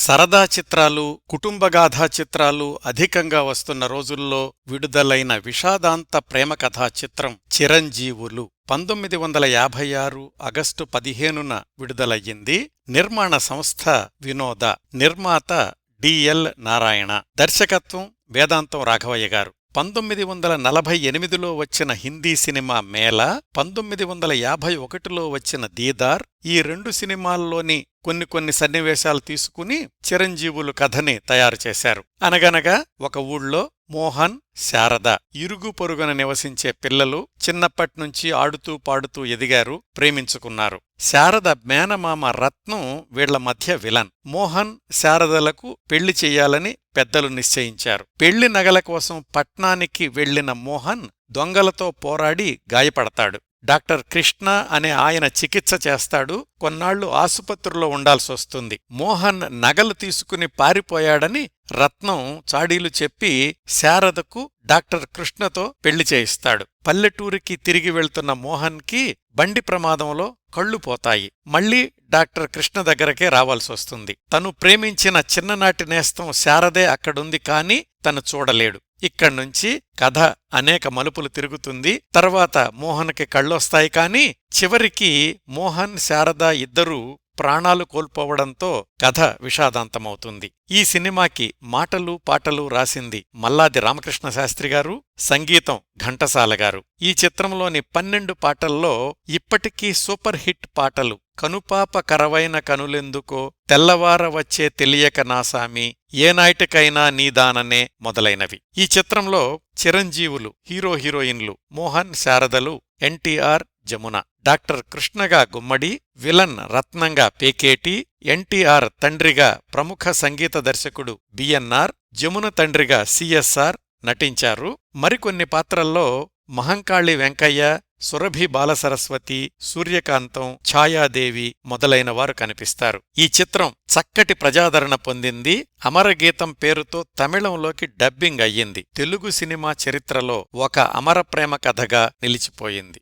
సరదా చిత్రాలు కుటుంబగాథా చిత్రాలు అధికంగా వస్తున్న రోజుల్లో విడుదలైన విషాదాంత ప్రేమ కథా చిత్రం చిరంజీవులు పంతొమ్మిది వందల యాభై ఆరు ఆగస్టు పదిహేనున విడుదలయ్యింది. నిర్మాణ సంస్థ వినోద నిర్మాత డిఎల్ నారాయణ. దర్శకత్వం వేదాంతం రాఘవయ్య గారు. పంతొమ్మిది వందల నలభై ఎనిమిదిలో వచ్చిన హిందీ సినిమా మేళ పంతొమ్మిది వందల యాభై ఒకటిలో వచ్చిన దీదార్ ఈ రెండు సినిమాల్లోని కొన్ని కొన్ని సన్నివేశాలు తీసుకుని చిరంజీవులు కథని తయారు చేశారు. అనగనగా ఒక ఊళ్ళో మోహన్ శారద ఇరుగు పొరుగున నివసించే పిల్లలు చిన్నప్పట్నుంచి ఆడుతూ పాడుతూ ఎదిగారు ప్రేమించుకున్నారు. శారద మేనమామ రత్నం వీళ్ళ మధ్య విలన్. మోహన్ శారదలకు పెళ్ళి చెయ్యాలని పెద్దలు నిశ్చయించారు. పెళ్ళి నగల కోసం పట్నానికి వెళ్ళిన మోహన్ దొంగలతో పోరాడి గాయపడతాడు. డాక్టర్ కృష్ణ అనే ఆయన చికిత్స చేస్తాడు. కొన్నాళ్ళు ఆసుపత్రిలో ఉండాల్సొస్తుంది. మోహన్ నగలు తీసుకుని పారిపోయాడని రత్నం చాడీలు చెప్పి శారదకు డాక్టర్ కృష్ణతో పెళ్ళి చేయిస్తాడు. పల్లెటూరికి తిరిగి వెళ్తున్న మోహన్కి బండి ప్రమాదంలో కళ్ళు పోతాయి. మళ్ళీ డాక్టర్ కృష్ణ దగ్గరకే రావాల్సొస్తుంది. తను ప్రేమించిన చిన్ననాటి నేస్తం శారదే అక్కడుంది కాని తను చూడలేడు. ఇక్కడ్నుంచి కథ అనేక మలుపులు తిరుగుతుంది. తర్వాత మోహన్కి కళ్ళొస్తాయి కాని చివరికి మోహన్ శారద ఇద్దరూ ప్రాణాలు కోల్పోవడంతో కథ విషాదాంతమవుతుంది. ఈ సినిమాకి మాటలు పాటలు రాసింది మల్లాది రామకృష్ణ శాస్త్రి గారు సంగీతం ఘంటసాల గారు. ఈ చిత్రంలోని పన్నెండు పాటల్లో ఇప్పటికీ సూపర్ హిట్ పాటలు కనుపాప కరవైన కనులెందుకో తెల్లవార వచ్చే తెలియక నాసామి ఏనాటికైనా నీదాననే మొదలైనవి. ఈ చిత్రంలో చిరంజీవులు హీరో హీరోయిన్లు మోహన్ శారదలు ఎన్టీఆర్ జమున. డాక్టర్ కృష్ణగా గుమ్మడి విలన్ రత్నంగా పేకేటి ఎన్టీఆర్ తండ్రిగా ప్రముఖ సంగీత దర్శకుడు బిఎన్ఆర్ జమున తండ్రిగా సిఎస్ఆర్ నటించారు. మరికొన్ని పాత్రల్లో మహంకాళి వెంకయ్య సురభి బాలసరస్వతి సూర్యకాంతం ఛాయాదేవి మొదలైన వారు కనిపిస్తారు. ఈ చిత్రం చక్కటి ప్రజాదరణ పొందింది. అమరగీతం పేరుతో తమిళంలోకి డబ్బింగ్ అయ్యింది. తెలుగు సినిమా చరిత్రలో ఒక అమర ప్రేమ కథగా నిలిచిపోయింది.